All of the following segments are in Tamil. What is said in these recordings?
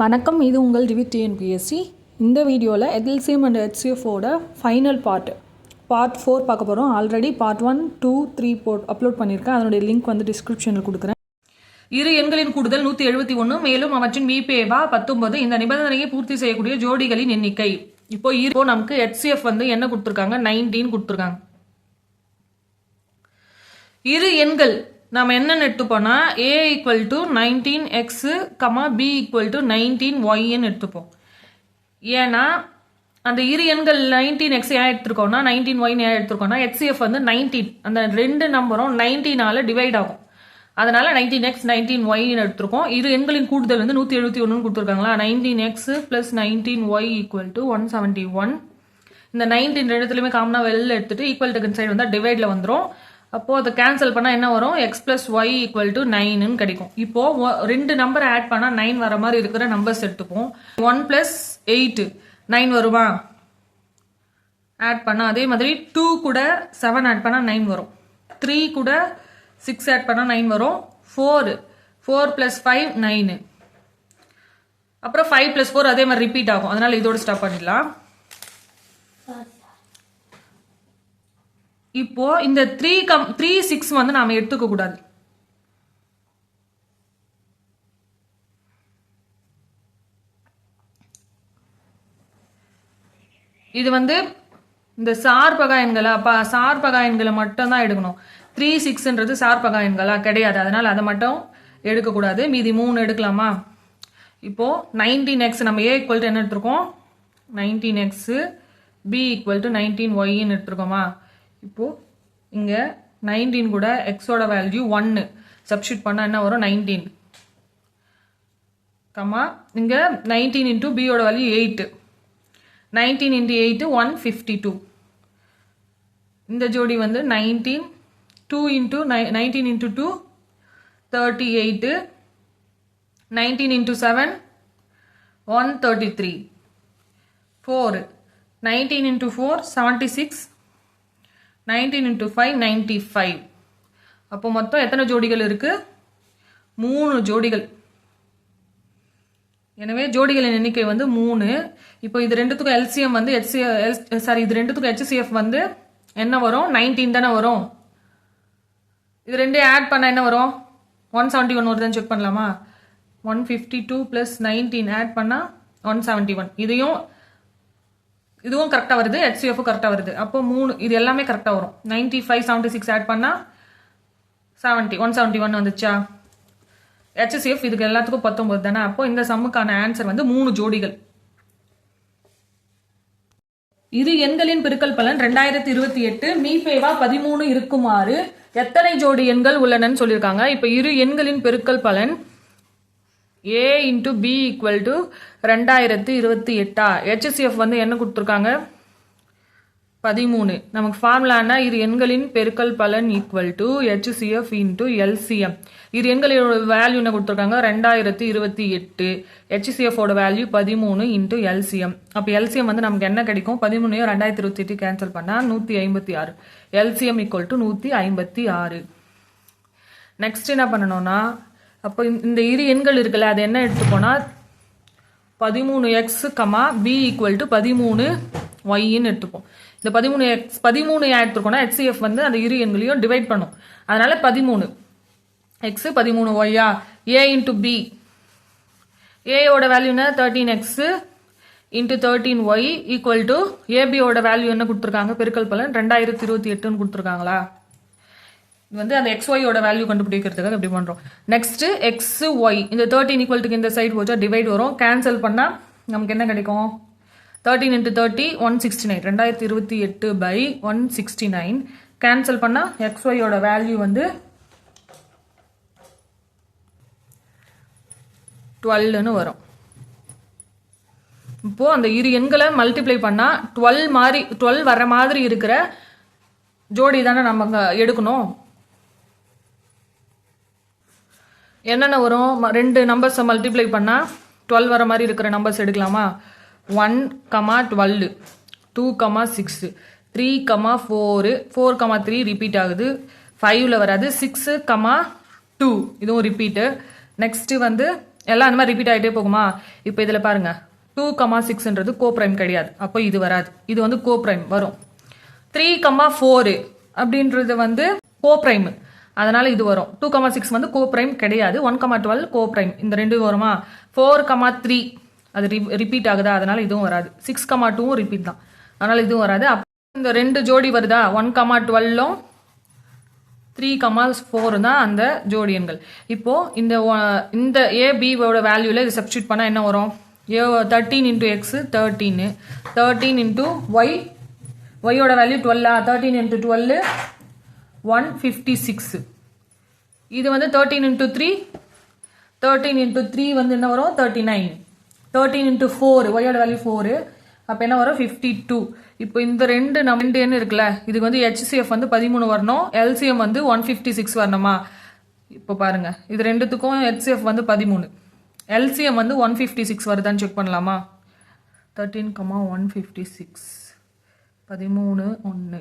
வணக்கம் இது உங்கள் டிவி டிஎன்பிஎஸ்சி இந்த வீடியோவில் எல்சிஎம் அண்ட் ஹெச்சிஎஃபோட ஃபைனல் பார்ட் பார்ட் ஃபோர் பார்க்க போகிறோம் already part one two three boat upload பண்ணியிருக்கேன் அதனுடைய லிங்க் வந்து டிஸ்கிரிப்ஷனில் கொடுக்குறேன். இரு எண்களின் கூடுதல் நூற்றி எழுபத்தி ஒன்று மேலும் அவற்றின் மீபேவா பத்தொன்பது. இந்த நிபந்தனையை பூர்த்தி செய்யக்கூடிய ஜோடிகளின் எண்ணிக்கை. இப்போ இப்போ நமக்கு ஹெச்சிஎஃப் வந்து என்ன கொடுத்துருக்காங்க? நைன்டீன் கொடுத்துருக்காங்க. இரு எண்கள் நம்ம என்னென்னு எடுத்துப்போம்னா A equal to nineteen x comma B equal to nineteen ஒய்ன்னு எடுத்துப்போம். ஏன்னா அந்த இரு எண்கள் நைன்டீன் எக்ஸ் ஏன் எடுத்துருக்கோம்னா நைன்டீன் ஒய்னு ஏன் எடுத்துருக்கோம்னா ஹெச்சிஎஃப் வந்து நைன்டீன் அந்த ரெண்டு நம்பரும் நைன்டீனால் டிவைட் ஆகும். அதனால் நைன்டீன் எக்ஸ் நைன்டீன் ஒய்னு எடுத்திருக்கோம். இரு எண்களின் கூடுதல் வந்து நூற்றி எழுபத்தி ஒன்றுன்னு கொடுத்துருக்காங்களா? Nineteen x plus nineteen y equal to one seventy one இந்த நைன்டீன் ரெண்டுத்துலையுமே காமனாக வெளில எடுத்துட்டு ஈக்குவல் டு சைடு வந்தால் டிவைடில் வந்துடும் அப்போது அதை கேன்சல் பண்ணால் என்ன வரும்? X plus y equal to நைனுன்னு கிடைக்கும். இப்போது ரெண்டு நம்பர் ஆட் பண்ணால் நைன் வர மாதிரி இருக்கிற நம்பர்ஸ் எடுத்துப்போம். ஒன் ப்ளஸ் எயிட்டு நைன் வருமா? ஆட் பண்ணால் அதே மாதிரி டூ கூட செவன் ஆட் பண்ணால் நைன் வரும். த்ரீ கூட சிக்ஸ் ஆட் பண்ணால் நைன் வரும். Four four plus five nine அப்புறம் ஃபைவ் ப்ளஸ் ஃபோர் அதே மாதிரி ரிப்பீட் ஆகும். அதனால் இதோட ஸ்டாப் பண்ணிடலாம். இப்போ இந்த த்ரீ கம் த்ரீ சிக்ஸ் வந்து நாம எடுத்துக்க கூடாது. இது வந்து இந்த சார்பகா எண்களை அப்ப சார்பகா எண்களை மட்டும் தான் எடுக்கணும் த்ரீ சிக்ஸ்ன்றது சார்பகா எண்களா கிடையாது. அதனால அதை மட்டும் எடுக்கக்கூடாது மீதி மூணு எடுக்கலாமா? இப்போ நைன்டீன் எக்ஸ் நம்ம ஏ ஈக்குவல் டு என்ன எடுத்திருக்கோம்? Nineteen x B equal to nineteen ஒய்ன்னு எடுத்துருக்கோமா? இப்போது இங்கே நைன்டீன் கூட எக்ஸோட வேல்யூ ஒன்று சப்ஸ்டியூட் பண்ணால் என்ன வரும்? நைன்டீன் கம்மா இங்கே நைன்டீன் இன்டூ பியோட value eight nineteen into eight one fifty two இந்த ஜோடி வந்து nineteen two into nine nineteen into two thirty eight nineteen into seven one thirty three four nineteen into four seventy six nineteen into five ninety five அப்போ மொத்தம் எத்தனை ஜோடிகள் இருக்குது மூணு ஜோடிகள். எனவே ஜோடிகளின் எண்ணிக்கை வந்து மூணு. இப்போ இது ரெண்டுத்துக்கும் எல்சிஎம் வந்து ஹெச்சி எல் சாரி இது ரெண்டுத்துக்கும் ஹெச்சிஎஃப் வந்து என்ன வரும்? நைன்டீன் தானே வரும். இது ரெண்டே ஆட் பண்ணால் என்ன வரும்? ஒன் செவன்ட்டி ஒன் வருதுன்னு செக் பண்ணலாமா? One fifty two plus nineteen add பண்ணால் ஒன் செவன்ட்டி ஒன் இதையும் இதுவும் கரெக்டாக வருது ஹெச்சிஎஃப்பும் கரெக்டாக வருது. அப்போ மூணு இது எல்லாமே கரெக்டாக வரும். Ninety five seventy six add பண்ணால் செவன்ட்டி ஒன் செவன்ட்டி ஒன் வந்துச்சா ஹெச்சிஎஃப் இதுக்கு எல்லாத்துக்கும் பத்தொம்பது தானே? அப்போ இந்த சம்முக்கான ஆன்சர் வந்து மூணு ஜோடிகள். இரு எண்களின் பெருக்கல் பலன் ரெண்டாயிரத்தி இருபத்தி எட்டு. மீபேவா பதிமூணு இருக்குமாறு எத்தனை ஜோடி எண்கள் உள்ளனன்னு சொல்லியிருக்காங்க. இப்போ இரு எண்களின் பெருக்கல் பலன் A into B equal to ரெண்டாயிரத்து இருபத்தி எட்டா? ஹெச்சிஎஃப் வந்து என்ன கொடுத்துருக்காங்க? பதிமூணு. நமக்கு ஃபார்முலானா இரு எண்களின் பெருக்கல் பலன் equal to HCF into LCM இரு எண்களோட வேல்யூ என்ன கொடுத்துருக்காங்க? ரெண்டாயிரத்தி இருபத்தி எட்டு. ஹெச்சிஎஃபோட வேல்யூ பதிமூணு இன்ட்டு எல்சிஎம் அப்போ எல்சிஎம் வந்து நமக்கு என்ன கிடைக்கும்? பதிமூணையும் ரெண்டாயிரத்தி இருபத்தி எட்டு கேன்சல் பண்ணால் நூற்றி ஐம்பத்தி ஆறு. எல்சிஎம் ஈக்குவல் டு நூற்றி ஐம்பத்தி ஆறு. நெக்ஸ்ட் என்ன பண்ணணும்னா அப்போ இந்த- இரு எண்கள் இருக்குல்ல அது என்ன எடுத்துக்கோனா பதிமூணு x comma B equal to பதிமூணு ஒய்ன்னு எடுத்துப்போம். இந்த பதிமூணு எக்ஸ் பதிமூணு ஏன் எடுத்துருக்கோம்னா ஹெச்சிஎஃப் வந்து அந்த இரு எண்களையும் டிவைட் பண்ணும். அதனால பதிமூணு எக்ஸு பதிமூணு ஒய்யா ஏ இன்ட்டு பி ஏயோட வேல்யூனா thirteen x into thirteen y equal to ஏபியோட value என்ன கொடுத்துருக்காங்க? பெருக்கல் பலன் ரெண்டாயிரத்தி இருபத்தி எட்டுன்னு கொடுத்துருக்காங்களா? வந்து அந்த எக்ஸ் ஒய்யோட வேல்யூ கண்டுபிடிக்கிறதுக்காக இப்படி பண்ணுறோம் நெக்ஸ்ட்டு எக்ஸ் ஒய் இந்த தேர்ட்டின் ஈக்குவல்ட்டுக்கு இந்த சைடு போச்சா டிவைட் வரும். கேன்சல் பண்ணால் நமக்கு என்ன கிடைக்கும்? Thirteen into thirty one sixty nine ரெண்டாயிரத்தி இருபத்தி எட்டு by one sixty nine cancel பண்ணால் எக்ஸ் ஒய்யோட வேல்யூ வந்து டுவெல்னு வரும். இப்போ அந்த இரு எண்களை மல்டிப்ளை பண்ணால் டுவெல் மாதிரி டுவெல் வர மாதிரி இருக்கிற ஜோடி தானே நம்ம எடுக்கணும்? என்னென்ன வரும்? ரெண்டு நம்பர்ஸை மல்டிப்ளை பண்ணால் டுவெல் வர மாதிரி இருக்கிற நம்பர்ஸ் எடுக்கலாமா? One comma twelve two comma six three comma four four comma three repeat ஆகுது. ஃபைவ்ல வராது. சிக்ஸு கமா டூ இதுவும் ரிப்பீட்டு நெக்ஸ்ட்டு வந்து எல்லாம் அந்த மாதிரி ரிப்பீட் ஆகிட்டே போகுமா? இப்போ இதில் பாருங்கள் டூ கமா சிக்ஸ்ன்றது கோ ப்ரைம் கிடையாது. அப்போ இது வராது. இது வந்து கோ ப்ரைம் வரும். த்ரீ கமா ஃபோரு அப்படின்றது வந்து கோ ப்ரைமு அதனால் இது வரும். டூ கமா சிக்ஸ் வந்து கோ ப்ரைம் கிடையாது. One comma twelve co prime இந்த ரெண்டு வருமா? ஃபோர் கமா த்ரீ அது ரிப்பீட் ஆகுதா? அதனால் இதுவும் வராது. சிக்ஸ் கமா டூவும் ரிப்பீட் தான். அதனால் இதுவும் வராது. அப்போ இந்த ரெண்டு ஜோடி வருதா? ஒன் கமா டுவெல்லும் த்ரீ கமாஸ் ஃபோர் தான் அந்த ஜோடி எண்கள். இப்போது இந்த இந்த ஏபியோட வேல்யூவில் இது சப்ஸ்டியூட் பண்ணால் என்ன வரும்? A thirteen into x thirteen thirteen into y ஒய்யோட value டுவெல்லா thirteen into twelve one fifty six இது வந்து thirteen into three thirteen into three வந்து என்ன வரும்? Thirty nine thirteen into four ஒய்யோட வேல்யூ ஃபோரு அப்போ என்ன வரும்? ஃபிஃப்டி டூ இப்போ இந்த ரெண்டு நம்ம ரெண்டு எண் இருக்குல்ல இதுக்கு வந்து ஹெச்சிஎஃப் வந்து பதிமூணு வரணும் எல்சிஎம் வந்து ஒன் ஃபிஃப்டி சிக்ஸ் வரணுமா? இப்போ பாருங்கள் இது ரெண்டுத்துக்கும் ஹெச்சிஎஃப் வந்து பதிமூணு. எல்சிஎம் வந்து ஒன் ஃபிஃப்டி சிக்ஸ் வருதான்னு செக் பண்ணலாமா? Thirteen comma one fifty six பதிமூணு ஒன்று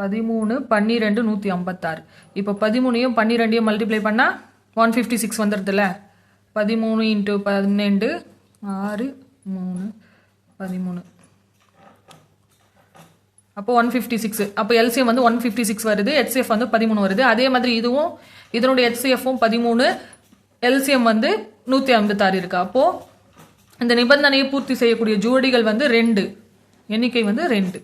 பதிமூணு பன்னிரெண்டு நூற்றி ஐம்பத்தாறு. இப்போ பதிமூணையும் பன்னிரெண்டையும் மல்டிப்ளை பண்ணால் ஒன் ஃபிஃப்டி சிக்ஸ் வந்துடுதுல்ல பதிமூணு இன்ட்டு பன்னெண்டு ஆறு மூணு பதிமூணு. அப்போ ஒன் ஃபிஃப்டி சிக்ஸ் அப்போ எல்சிஎம் வந்து ஒன் ஃபிஃப்டி சிக்ஸ் வருது ஹெச்சிஎஃப் வந்து பதிமூணு வருது. அதே மாதிரி இதுவும் இதனுடைய ஹெச்சிஎஃப்பும் பதிமூணு எல்சிஎம் வந்து நூற்றி ஐம்பத்தாறு இருக்குது அப்போது இந்த நிபந்தனையை பூர்த்தி செய்யக்கூடிய ஜோடிகள் வந்து ரெண்டு. எண்ணிக்கை வந்து ரெண்டு.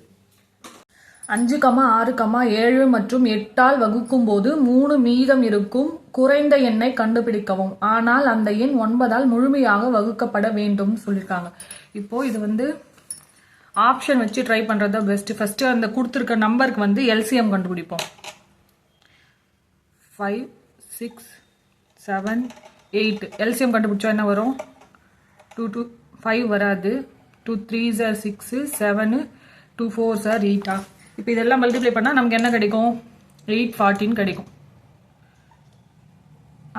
அஞ்சு கமா ஆறு கமா ஏழு மற்றும் எட்டால் வகுக்கும் போது மூணு மீதம் இருக்கும் குறைந்த எண்ணை கண்டுபிடிக்கவும். ஆனால் அந்த எண் ஒன்பதால் முழுமையாக வகுக்கப்பட வேண்டும் சொல்லியிருக்காங்க இப்போ இது வந்து ஆப்ஷன் வச்சு ட்ரை பண்றது பெஸ்ட்டு ஃபஸ்ட்டு அந்த கொடுத்துருக்க நம்பருக்கு வந்து எல்சிஎம் கண்டுபிடிப்போம். Five six seven eight LCM கண்டுபிடிச்சா என்ன வரும்? டூ டூ ஃபைவ் வராது. டூ த்ரீ சார் சிக்ஸு செவனு டூ ஃபோர் சார் எயிட்டா இப்போ இதெல்லாம் மல்டிப்ளை பண்ணால் நமக்கு என்ன கிடைக்கும்? எயிட் ஃபார்ட்டின்னு கிடைக்கும்.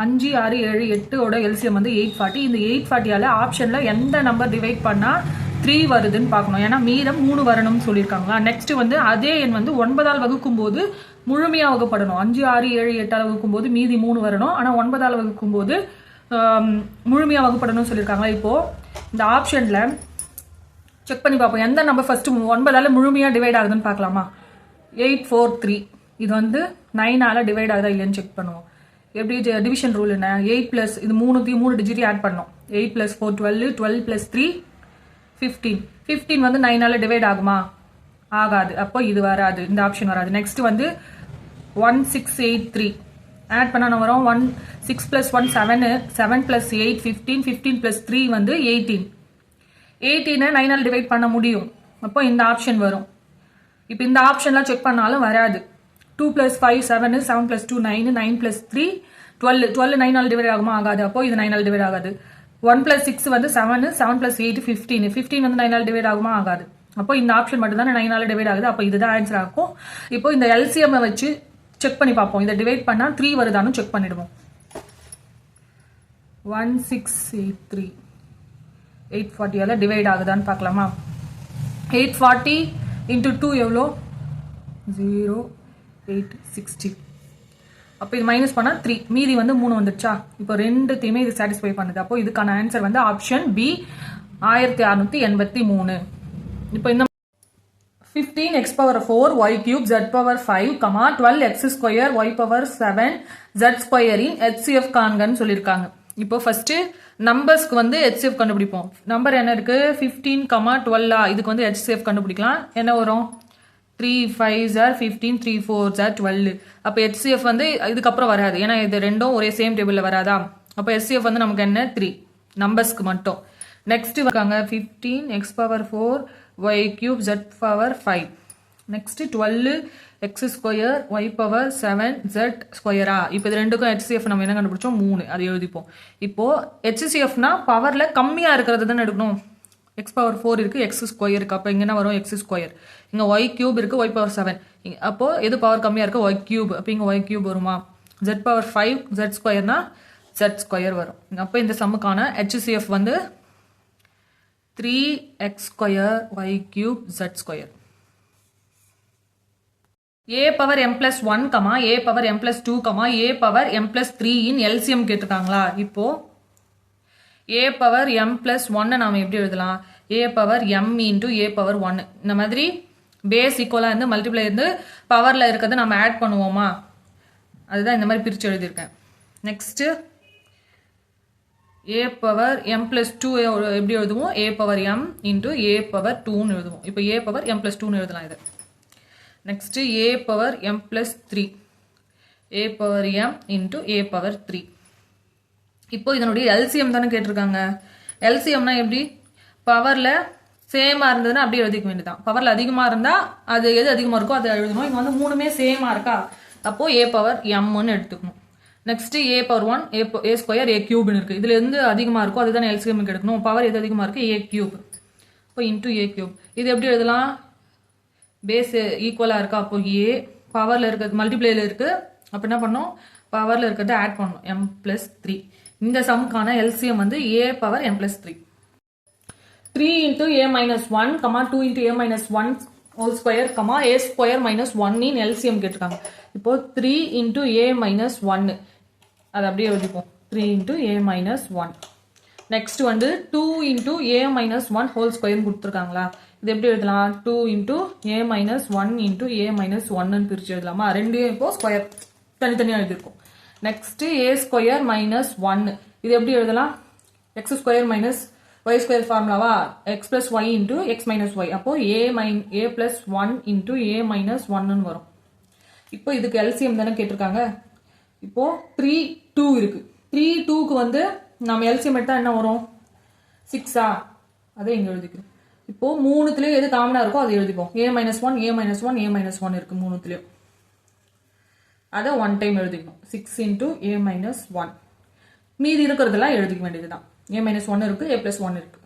அஞ்சு ஆறு ஏழு எட்டோட எல்சிஎம் வந்து எயிட் ஃபார்ட்டி இந்த எயிட் ஃபார்ட்டியால் ஆப்ஷனில் எந்த நம்பர் டிவைட் பண்ணால் த்ரீ வருதுன்னு பார்க்கணும். ஏன்னா மீதம் மூணு வரணும்னு சொல்லியிருக்காங்களா நெக்ஸ்ட் வந்து அதே எண் வந்து ஒன்பதால் வகுக்கும் போது முழுமையாக வகுப்படணும். அஞ்சு ஆறு ஏழு எட்டால் வகுக்கும் போது மீதி மூணு வரணும். ஆனால் ஒன்பதால் வகுக்கும் போது முழுமையாக வகுப்படணும்னு சொல்லியிருக்காங்க இப்போது இந்த ஆப்ஷனில் செக் பண்ணி பார்ப்போம். எந்த நம்பர் ஃபஸ்ட்டு ஒன்பதால் முழுமையாக டிவைட் ஆகுதுன்னு பார்க்கலாமா? எயிட் ஃபோர் த்ரீ இது வந்து நைனால் டிவைட் ஆகுதா இல்லைன்னு செக் பண்ணுவோம். எப்படி டிவிஷன் ரூல் என்ன? எயிட் ப்ளஸ் இது மூணுத்தையும் மூணு டிஜிட்டையும் ஆட் பண்ணோம் eight plus four twelve twelve plus three fifteen fifteen வந்து நைனால் டிவைட் ஆகுமா? ஆகாது. அப்போ இது வராது. இந்த ஆப்ஷன் வராது. நெக்ஸ்ட் வந்து one six eight three add பண்ண வரும்? One six plus one seven seven plus eight fifteen fifteen plus three வந்து எயிட்டீன் எயிட்டீனை நைனால் டிவைட் பண்ண முடியும். அப்போ இந்த ஆப்ஷன் வரும். இப்போ இந்த ஆப்ஷன்லாம் செக் பண்ணாலும் வராது. Two plus five seven seven plus two nine nine plus three twelve twelve நைனால் divide ஆகுமா? ஆகாது. அப்போ இது நைனால் டிவைட் ஆகாது. ஒன் ப்ளஸ் சிக்ஸ் வந்து seven seven plus eight fifteen fifteen வந்து நைனால் டிவைட் ஆகுமா? ஆகாது. அப்போ இந்த ஆப்ஷன் மட்டும் தான் நைனால் டிவைட் ஆகுது. அப்போ இதுதான் ஆன்சர் ஆகும். இப்போ இந்த எல்சிஎம் வச்சு செக் பண்ணி பார்ப்போம். இதை டிவைட் பண்ணால் த்ரீ வருதான்னு செக் பண்ணிடுவோம். One six eight three eight ஃபார்ட்டியால் divide ஆகுதான்னு பார்க்கலாமா? எயிட் ஃபார்ட்டி இன்ட்டு டூ எவ்வளோ? ஜீரோ எயிட் சிக்ஸ்டி அப்போ இது மைனஸ் பண்ணால் த்ரீ மீதி வந்து மூணு வந்துடுச்சா? இப்போ ரெண்டுத்தையுமே இது சாட்டிஸ்ஃபை பண்ணுது. அப்போ இதுக்கான ஆன்சர் வந்து ஆப்ஷன் பி ஆயிரத்தி அறுநூத்தி எண்பத்தி மூணு. இப்போ இந்த fifteen x power four y cube z power five comma twelve x square y power seven z ஸ்கொயரின் ஹெச்சிஎஃப் காண்கன்னு சொல்லியிருக்காங்க. இப்போ ஃபர்ஸ்ட்டு நம்பர்ஸ்க்கு வந்து ஹெச்சிஎஃப் கண்டுபிடிப்போம். நம்பர் என்ன இருக்குது ஃபிஃப்டீன் கமா டுவெல்லா இதுக்கு வந்து ஹெச்சிஎஃப் கண்டுபிடிக்கலாம். என்ன வரும்? த்ரீ ஃபைவ் ஜார் ஃபிஃப்டீன் த்ரீ ஃபோர் ஜார் டுவெல் அப்போ ஹெச்சிஎஃப் வந்து இதுக்கப்புறம் வராது. ஏன்னா இது ரெண்டும் ஒரே சேம் டேபிளில் வராதா? அப்போ ஹெச்சிஎஃப் வந்து நமக்கு என்ன? த்ரீ நம்பர்ஸ்க்கு மட்டும். நெக்ஸ்ட் இருக்காங்க fifteen x power four y cube z power five next twelve x square y power seven z ஸ்கொயரா இப்போ இது ரெண்டுக்கும் ஹெச்சிஎஃப் நம்ம என்ன கண்டுபிடிச்சோம்? மூணு. அதை எழுதிப்போம். இப்போ ஹெச்சிசிஎஃப்னா பவர்ல கம்மியா இருக்கிறது தானே எடுக்கணும்? எக்ஸ் பவர் ஃபோர் இருக்கு எக்ஸ் ஸ்கொயர் இருக்கு. அப்போ இங்கே என்ன வரும்? எக்ஸ் ஸ்கொயர் இங்கே ஒய் கியூப் இருக்கு ஒய் பவர் செவன் அப்போ எது பவர் கம்மியா இருக்கு? ஒய் கியூப் அப்போ இங்கே ஒய் கியூப் வருமா? ஜெட் பவர் ஃபைவ் ஜெட் ஸ்கொயர்னா ஜெட் ஸ்கொயர் வரும். அப்போ இந்த சம்முக்கான ஹெச்சிசிஎஃப் வந்து three x square y cube z square a power m plus one comma a power m plus two comma a power m plus three in LCM கேட்டிருக்காங்களா இப்போ ஏ பவர் எம் பிளஸ் ஒன்னை நாம் எப்படி எழுதலாம் a power m into a power ஒன்று இந்த மாதிரி பேஸ் ஈக்குவலாக இருந்து மல்டிப்ளை இருந்து பவரில் இருக்கிறத நம்ம ஆட் பண்ணுவோமா அதுதான் இந்த மாதிரி பிரித்து எழுதியிருக்கேன் next a power m plus two எப்படி எழுதுவோம் a power m into a power டூன்னு எழுதுவோம் இப்போ ஏ பவர் எம் பிளஸ் டூன்னு எழுதலாம் இது next a power m plus three a power m into a power three இப்போ இதனுடைய எல்சிஎம் தானே கேட்டிருக்காங்க. எல்சிஎம்னா எப்படி? பவரில் சேமாக இருந்ததுன்னா அப்படியே எழுதிக்க வேண்டியதான் பவரில் அதிகமாக இருந்தால் அது எது அதிகமாக இருக்கோ அதை எழுதணும். இங்கே வந்து மூணுமே சேமாக இருக்கா? அப்போது ஏ பவர் எம்னு எடுத்துக்கணும். Next a power one a a square a கியூப்னு இருக்குது இதில் எந்த அதிகமாக இருக்கோ அதுதான் எல்சிஎம் எடுக்கணும். பவர் எது அதிகமாக இருக்குது ஏ கியூப் இப்போ இன்ட்டு ஏ கியூப் இது எப்படி எழுதலாம்? பேஸ் ஈக்குவலாக இருக்கா? அப்போ ஏ பவரில் இருக்கிறது மல்டிப்ளேயில் இருக்குது அப்போ என்ன பண்ணோம் பவரில் இருக்கிறத ஆட் பண்ணணும். எம் ப்ளஸ் த்ரீ இந்த சம்க்கான எல்சிஎம் வந்து a power m plus three three into a minus one comma two into a minus one whole square comma a square minus ஒன்னின் LCM கேட்டிருக்காங்க. இப்போ த்ரீ இன்ட்டு ஏ மைனஸ் ஒன்னு அது அப்படியே எழுதிப்போம் three into a minus one next வந்து two into a minus one whole ஸ்கொயர்னு கொடுத்துருக்காங்களா? இது எப்படி எழுதலாம்? Two into a minus one into a minus ஒன்னு பிரித்து எழுதலாமா? ரெண்டையும் இப்போ ஸ்கொயர் தனித்தனியாக எழுதியிருக்கோம். நெக்ஸ்ட் ஏ ஸ்கொயர் மைனஸ் ஒன்னு இது எப்படி எழுதலாம்? X square minus Y square ஃபார்முலாவா x plus y into x minus y அப்போ a minus a plus one into a minus ஒன்னு வரும். இப்போ இதுக்கு எல்சிஎம் தானே கேட்டிருக்காங்க? இப்போ த்ரீ டூ இருக்கு. த்ரீ டூக்கு வந்து நம்ம எல்சியம் எடுத்தால் என்ன வரும்? சிக்ஸா அதை இங்கே எழுதிக்கிறோம் இப்போது மூணுத்துலேயும் எது காமனாக இருக்கோ அதை எழுதிப்போம். A minus one a minus one a minus one இருக்குது மூணுத்துலேயும். அதை ஒன் டைம் எழுதிக்கணும். Six into a minus one மீதி இருக்கிறதெல்லாம் எழுதிக்க வேண்டியது தான் ஏ மைனஸ் ஒன் இருக்குது ஏ ப்ளஸ் ஒன் இருக்குது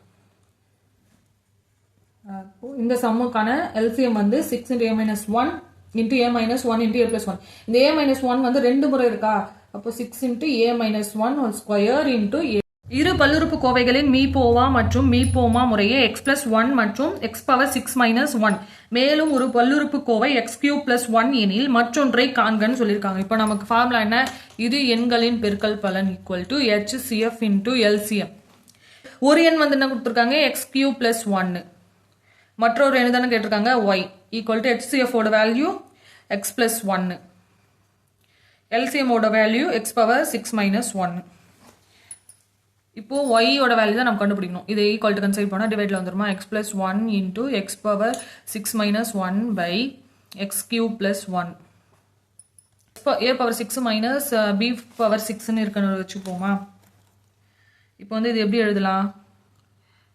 இந்த சம்முக்கான எல்சிஎம் வந்து six into a minus one into a minus one into a plus one இந்த ஏ மைனஸ் ஒன் வந்து ரெண்டு முறை இருக்கா? அப்போ six into a minus one square into a இரு பல்லுறுப்பு கோவைகளின் மீபோவா மற்றும் மீபோமா முறையே எக்ஸ் பிளஸ் ஒன் மற்றும் x power six minus one மேலும் ஒரு பல்லுறுப்பு கோவை எக்ஸ் கியூ பிளஸ் ஒன் எனில் மற்றொன்றை காண்கன்னு சொல்லியிருக்காங்க. இப்போ நமக்கு ஃபார்முலா என்ன? இது எண்களின் பெருக்கல் பலன் equal to HCF into LCM ஒரு எண் வந்து என்ன கொடுத்துருக்காங்க? எக்ஸ் கியூ பிளஸ் ஒன்னு மற்றொரு எண் தானே கேட்டிருக்காங்க? ஒய் ஈக்குவல் டு ஹெச்சிஎஃபோட வேல்யூ எக்ஸ் பிளஸ் ஒன்னு எல்சிஎம்மோட value x power six minus one இப்போது ஒய்யோட வேல்யூ தான் நம்ம கண்டுபிடிக்கணும். இது ஈக்குவல் டு கன்சைட் பண்ணால் டிவைடில் வந்துருமா? X plus one into x power six minus one by x cube plus one a power six minus b power சிக்ஸ்னு இருக்கணும் வச்சுப்போமா? இப்போ வந்து இது எப்படி எழுதலாம்?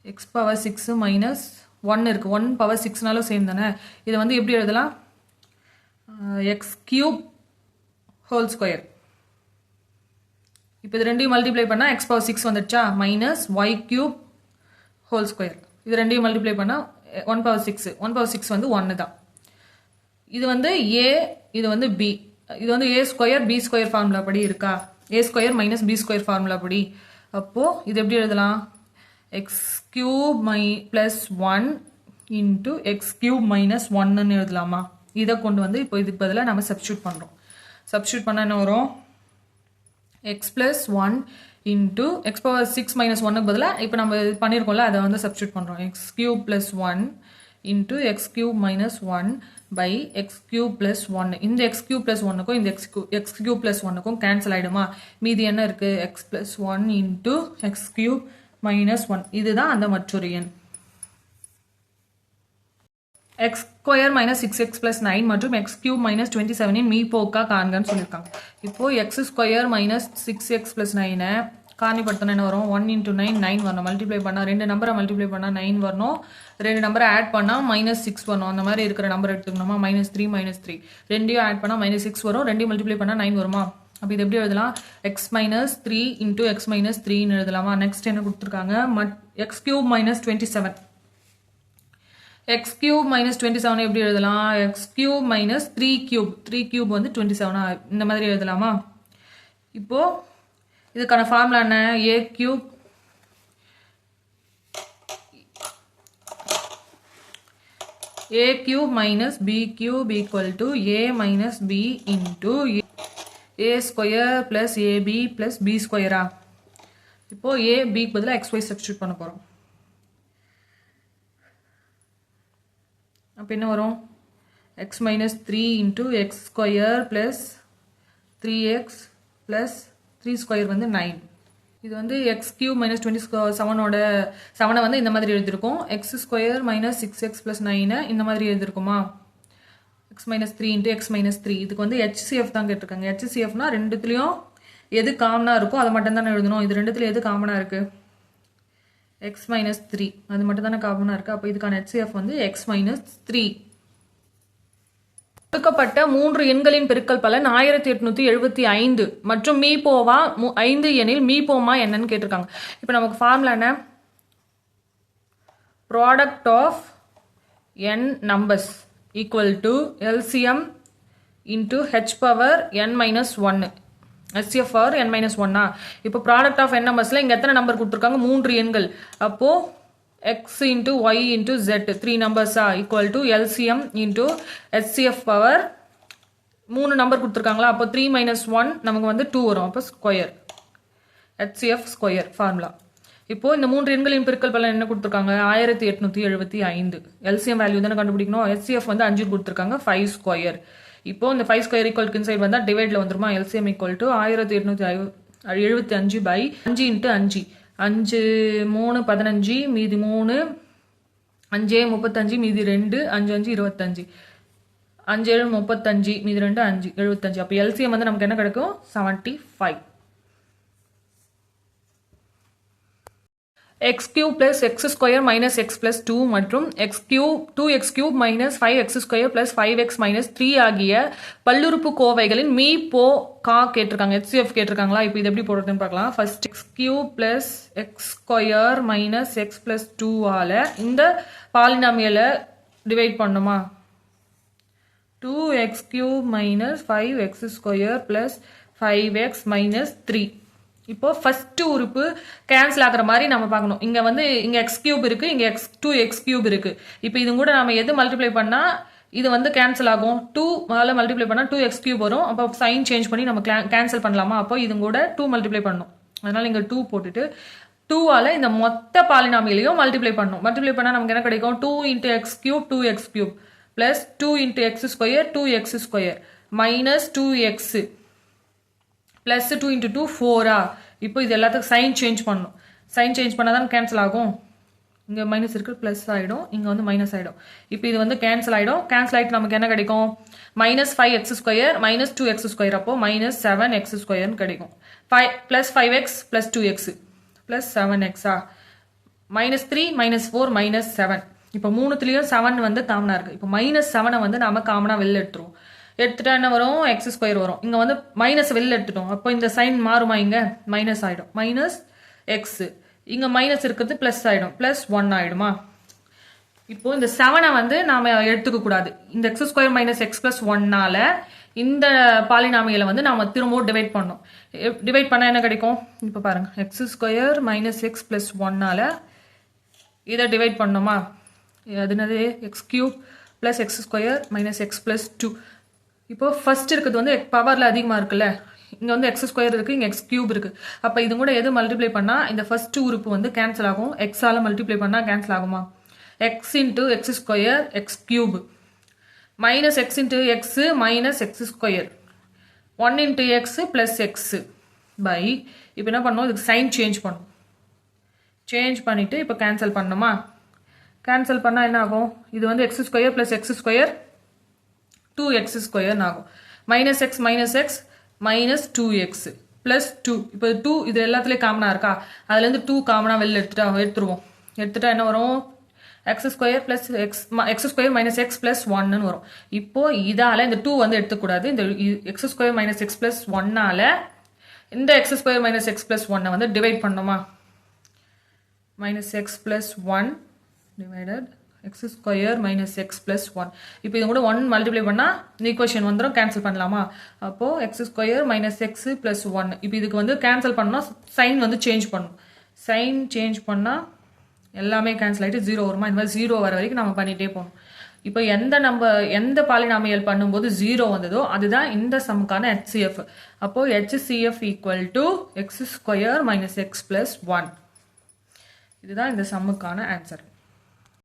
X power six minus one இருக்குது ஒன் பவர் சிக்ஸ்னாலும் சேம் தானே இதை வந்து எப்படி எழுதலாம்? Uh, x cube whole square இப்போ இது ரெண்டையும் மல்டிப்ளை பண்ணால் எக்ஸ் பவர் சிக்ஸ் வந்துடுச்சா? Minus y cube whole square இது ரெண்டையும் மல்டிப்ளை பண்ணால் one power six one power six வந்து ஒன்று தான். இது வந்து ஏ இது வந்து பி இது வந்து a square b square formula படி இருக்கா? A square minus b square formula படி. அப்போது இது எப்படி எழுதலாம்? X cube minus plus one into x cube minus ஒன்னுன்னு எழுதலாமா? இதை கொண்டு வந்து இப்போ இதுக்கு பதிலாக நம்ம சப்ஸ்டியூட் பண்ணுறோம் சப்ஸ்டியூட் பண்ண என்ன வரும்? X plus one into x power six minus ஒன்னுக்கு பதிலாக இப்போ நம்ம இது பண்ணியிருக்கோம்ல அதை வந்து சப்ஸ்டியூட் பண்ணுறோம் x cube plus one into x cube minus one by x cube plus ஒன்று இந்த எக்ஸ் கியூ ப்ளஸ் ஒன்னுக்கும் இந்த x cube x cube plus ஒன்னுக்கும் cancel ஆகிடுமா மீதி என்ன இருக்குது x plus one into x cube minus one இதுதான் அந்த மற்றொரு எண். X square minus six x plus nine மற்றும் எக்ஸ் கியூப் மைனஸ் டுவெண்ட்டி செவனின் மீ போக்கா காண்கன்னு சொல்லியிருக்காங்க. இப்போ x square minus six x plus நைனை காரணிப்படுத்தினா என்ன வரும்? ஒன் இன்டூ நைன் நைன் வரணும். மல்டிப்ளை பண்ணால் ரெண்டு நம்பரை மல்டிப்ளை பண்ணால் நைன் வரணும். ரெண்டு நம்பரை ஆட் பண்ணால் மைனஸ் சிக்ஸ் வரணும். அந்த மாதிரி இருக்கிற நம்பர் எடுத்துக்கணுமா? மைனஸ் த்ரீ மைனஸ் த்ரீ ரெண்டையும் ஆட் பண்ணால் மைனஸ் சிக்ஸ் வரும். ரெண்டையும் மல்டிப்ளை பண்ணால் நைன் வருமா? அப்போ இது எப்படி எழுதலாம்? X minus three into x minus த்ரீன்னு எழுதலாமா? நெக்ஸ்ட் என்ன கொடுத்துருக்காங்க? மட் x cube minus twenty seven x cube minus twenty seven எப்படி எழுதலாம்? X cube minus three cube three cube வந்து டுவெண்ட்டி செவனா இந்த மாதிரி எழுதலாமா? இப்போது இதுக்கான ஃபார்முலா என்ன? A cube a cube minus b cube equal to a minus b into a square plus AB plus b ஸ்கொயரா இப்போது ஏ பிக்கு பதிலாக எக்ஸ் ஒய் சப்ஸ்டியூட் பண்ண போகிறோம் அப்போ என்ன வரும்? X minus three into x square plus three x plus three square வந்து நைன் இது வந்து எக்ஸ் கியூ மைனஸ் டுவெண்ட்டி செவனோட செவனை வந்து இந்த மாதிரி எழுதியிருக்கோம் x square minus six x plus நைனை இந்த மாதிரி எழுதிருக்குமா? X minus three into x minus three இதுக்கு வந்து ஹெச்சிஎஃப் தான் கேட்டிருக்காங்க. ஹெச்சிஎஃப்னா ரெண்டுத்துலேயும் எது காமனாக இருக்கோ அதை மட்டும்தான் எழுதணும். இது ரெண்டுத்துல எது காமனாக இருக்குது எக்ஸ் மைனஸ் த்ரீ அது மட்டும் தானே காமனாக இருக்குது அப்போ இதுக்கான ஹெச்சிஎஃப் வந்து எக்ஸ் மைனஸ் த்ரீ கொடுக்கப்பட்ட மூன்று எண்களின் பெருக்கல் பலன் ஆயிரத்தி எட்நூத்தி எழுபத்தி ஐந்து. மற்றும் மீபோவா மு- ஐந்து எனில் மீபோமா என்னன்னு கேட்டிருக்காங்க. இப்போ நமக்கு ஃபார்முலா என்ன? Product of n numbers equal to LCM into H power n minus ஒன்னு எஸ்எஃப் ஆர் என் மைனஸ் ஒன்னா இப்போ ப்ராடக்ட் ஆஃப் என் நம்பர்ஸில் இங்கே எத்தனை நம்பர் கொடுத்துருக்காங்க? மூன்று எண்கள். அப்போது x into y into z three நம்பர்ஸா equal to LCM into HCF power மூணு நம்பர் கொடுத்துருக்காங்களா? அப்போ த்ரீ மைனஸ் ஒன் நமக்கு வந்து டூ வரும். அப்போ ஸ்கொயர் ஹெச்சிஎஃப் ஸ்கொயர் ஃபார்முலா இப்போது இந்த மூன்று எண்களின் பெருக்கல் பலன் என்ன கொடுத்துருக்காங்க? ஆயிரத்தி எட்நூத்தி எழுபத்தி ஐந்து. எல்சிஎம் வேல்யூ தானே கண்டுபிடிக்கணும்? ஹெச்சிஎஃப் வந்து அஞ்சு கொடுத்துருக்காங்க. ஃபைவ் ஸ்கொயர் இப்போ இந்த ஃபைவ் ஸ்கொயர் ஈக்குவல் இன்சைட் வந்தால் டிவைடில் வந்துருமா? எல்சிஎம் ஈக்குவல் டு ஆயிரத்தி எட்நூத்தி எழுபத்தி அஞ்சு பை அஞ்சு இன்ட்டு அஞ்சு. அஞ்சு மூணு பதினஞ்சு மீதி மூணு அஞ்சே முப்பத்தஞ்சு மீதி ரெண்டு அஞ்சு அஞ்சு இருபத்தஞ்சு. அஞ்சு ஏழு முப்பத்தஞ்சு மீதி ரெண்டு அஞ்சு எழுபத்தஞ்சு அப்போ எல்சிஎம் வந்து நமக்கு என்ன கிடைக்கும்? Seventy five x cube plus x square minus x plus two மற்றும் x cube two x cube minus five x square plus five x minus three ஆகிய பல்லுறுப்பு கோவைகளின் மீ போ கா கேட்டிருக்காங்க. ஹெச்சிஎஃப் கேட்டிருக்காங்களா? இப்போ இது எப்படி போடுறதுன்னு பார்க்கலாம். First x cube plus x square minus x plus டூவால் இந்த பாலினாமியலை டிவைட் பண்ணுமா? Two x cube minus five x square plus five x minus three இப்போ ஃபஸ்ட்டு உறுப்பு கேன்சல் ஆகிற மாதிரி நம்ம பார்க்கணும். இங்கே வந்து இங்கே எக்ஸ் கியூப் இருக்குது இங்கே எக்ஸ் டூ எக்ஸ் கியூப் இருக்குது இப்போ இது கூட நம்ம எது மல்டிப்ளை பண்ணால் இது வந்து கேன்சல் ஆகும். டூ முதல்ல மல்டிப்ளை பண்ணால் டூ எக்ஸ் கியூப் வரும். அப்போ சைன் சேஞ்ச் பண்ணி நம்ம கேன்சல் பண்ணலாமா? அப்போ இது கூட டூ மல்டிப்ளை பண்ணணும் அதனால் இங்கே டூ போட்டுட்டு டூவால் இந்த மொத்த பாலினாமியிலையும் மல்டிப்ளை பண்ணும். மல்டிப்ளை பண்ணால் நமக்கு என்ன கிடைக்கும்? Two into x cube two x cube plus two into x square two x square minus two x plus two into two ஃபோரா இப்போ இது எல்லாத்துக்கும் சைன் சேஞ்ச் பண்ணணும் சைன் சேஞ்ச் பண்ணால் தான் கேன்சல் ஆகும்? இங்கே மைனஸ் இருக்குது ப்ளஸ் ஆகிடும் இங்கே வந்து மைனஸ் ஆகிடும் இப்போ இது வந்து கேன்சல் ஆகிடும் கேன்சல் ஆகிட்டு நமக்கு என்ன கிடைக்கும்? Minus five x square minus two x square அப்போ மைனஸ் செவன் எக்ஸ் ஸ்கொயர்னு கிடைக்கும். Five plus five x plus two x plus seven எக்ஸா minus three minus four minus seven இப்போ மூணுத்துலேயும் செவன் வந்து காமனாக இருக்குது இப்போ மைனஸ் செவனை வந்து நாம காமனாக வெளில எடுத்துருவோம். எடுத்துட்டா என்ன வரும்? எக்ஸ் ஸ்கொயர் வரும். இங்கே வந்து மைனஸ் வெளில எடுத்துட்டோம். அப்போ இந்த சைன் மாறுமா இங்கே? மைனஸ் ஆகிடும் மைனஸ் எக்ஸ் இங்கே மைனஸ் இருக்கிறது ப்ளஸ் ஆகிடும் ப்ளஸ் ஒன் ஆகிடுமா இப்போ இந்த செவனை வந்து நாம எடுத்துக்க கூடாது. இந்த x square minus x plus ஒன்னால இந்த பாலினாமியலை வந்து நாம திரும்பவும் டிவைட் பண்ணோம் டிவைட் பண்ணா என்ன கிடைக்கும்? இப்போ பாருங்க. X square minus x plus ஒன்னால இதை டிவைட் பண்ணோமா அது என்னது? X cube plus x square minus x plus two இப்போ ஃபர்ஸ்ட் இருக்கிறது வந்து பவரில் அதிகமாக இருக்குல்ல. இங்கே வந்து எக்ஸ் ஸ்கொயர் இருக்குது இங்கே எக்ஸ் கியூப் இருக்குது அப்போ இது கூட எது மல்டிப்ளை பண்ணால் இந்த ஃபர்ஸ்ட் உறுப்பு வந்து கேன்சல் ஆகும். எக்ஸால் மல்டிப்ளை பண்ணால் கேன்சல் ஆகுமா? X into x square x cube minus x into x minus x square one into x plus x by இப்போ என்ன பண்ணோம் இதுக்கு சைன் சேஞ்ச் பண்ணும் சேஞ்ச் பண்ணிவிட்டு இப்போ கேன்சல் பண்ணணுமா? கேன்சல் பண்ணால் என்ன ஆகும்? இது வந்து x square plus x square two x ஸ்கொயர்னு ஆகும் minus x minus x minus two x plus two இப்போ டூ இது எல்லாத்துலேயும் காமனாக இருக்கா? அதுலேருந்து டூ காமனாக வெளில எடுத்துட்டா எடுத்துருவோம். எடுத்துட்டா என்ன வரும்? X square plus x x square minus x plus ஒன்னு வரும். இப்போ இதால் இந்த டூ வந்து எடுத்துக்கூடாது. இந்த x square minus x plus ஒன்னால் இந்த x square minus x plus ஒன்னை வந்து டிவைட் பண்ணணுமா? Minus x plus one divided x square minus x plus one இப்போ இது கூட ஒன் மல்டிப்ளை பண்ணால் இந்த ஈக்குவேஷன் வந்துடும் கேன்சல் பண்ணலாமா? அப்போது x square minus x plus one இப்போ இதுக்கு வந்து கேன்சல் பண்ணால் சைன் வந்து சேஞ்ச் பண்ணும். சைன் சேஞ்ச் பண்ணால் எல்லாமே கேன்சல் ஆகிட்டு ஜீரோ வருமா? இந்த மாதிரி ஜீரோ வர வரைக்கும் நம்ம பண்ணிகிட்டே போகணும். இப்போ எந்த நம்ம எந்த பாலினாமியல் பண்ணும்போது ஜீரோ வந்ததோ அதுதான் இந்த சம்முக்கான ஹெச்சிஎஃப் அப்போ HCF equal to x square minus x plus one இதுதான் இந்த சம்முக்கான ஆன்சர்